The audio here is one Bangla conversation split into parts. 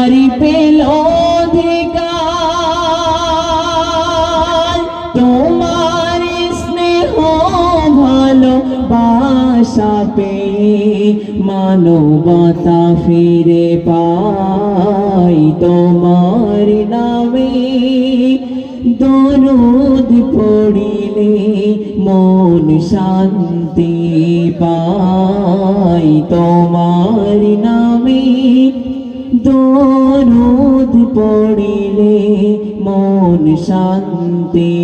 নারী পেল অধিকার। তোমার স্নেহ ভালো বাসা পেয়ে মানবতা ফিরে পাই তোমার নামে। দরদ পড়িলে মন শান্তি পাই তোমার নামে। দরদ পড়িলে মন শান্তি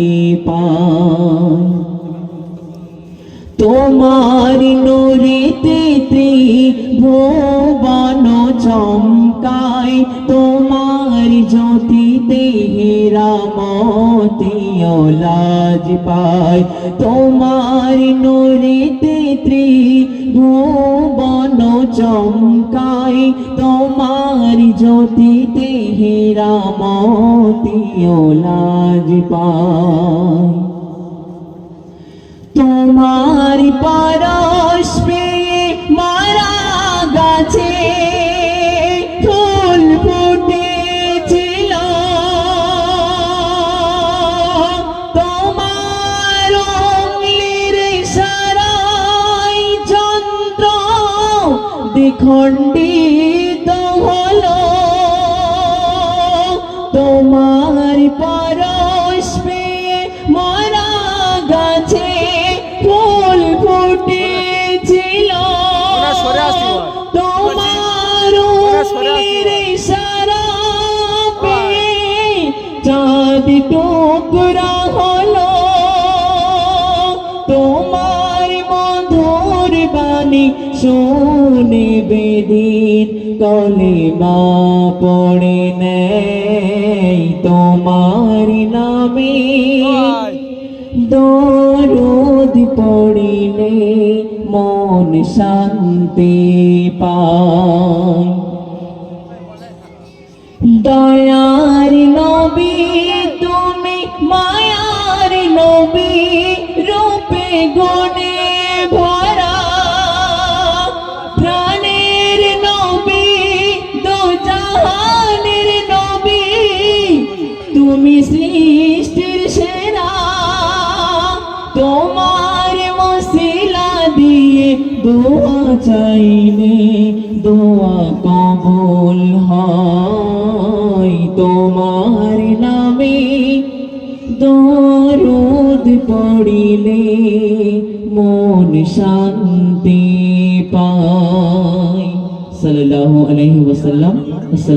পায়। তোমার নুরিতে ত্রিভুবন চমকায় তোমার জ্যোতিতে হেরামতি লাজ পায়। তোমার নুরিতে ত্রিভুবন চমকায়। তোমার জ্যোতিতে হেরামতি লাজ পায়। তোমার পরশ দ্বিখণ্ডিত হলো। তোমার পরশ পেয়ে মরা গাছে ফুল ফুটেছিল। তোমার সরে পেয়ে চাঁদ টুকরা হলো। তোমার মধুর বাণী শুনে বেদিন কলেমা পড়ে নেই তোমার নামে। দরদ পড়িলে মন শান্তি পায়। দয়ার নবী তুমি মায়ার নবী রূপে গুণে তোমার মশিলা দিয়ে দোয়া চাইলে দোয়া কবুল হয়। তোমার নামে দরুদ পড়িলে মন শান্তি পায়। সাল্লাল্লাহু আলাইহি ওয়াসাল্লাম। আসসালামু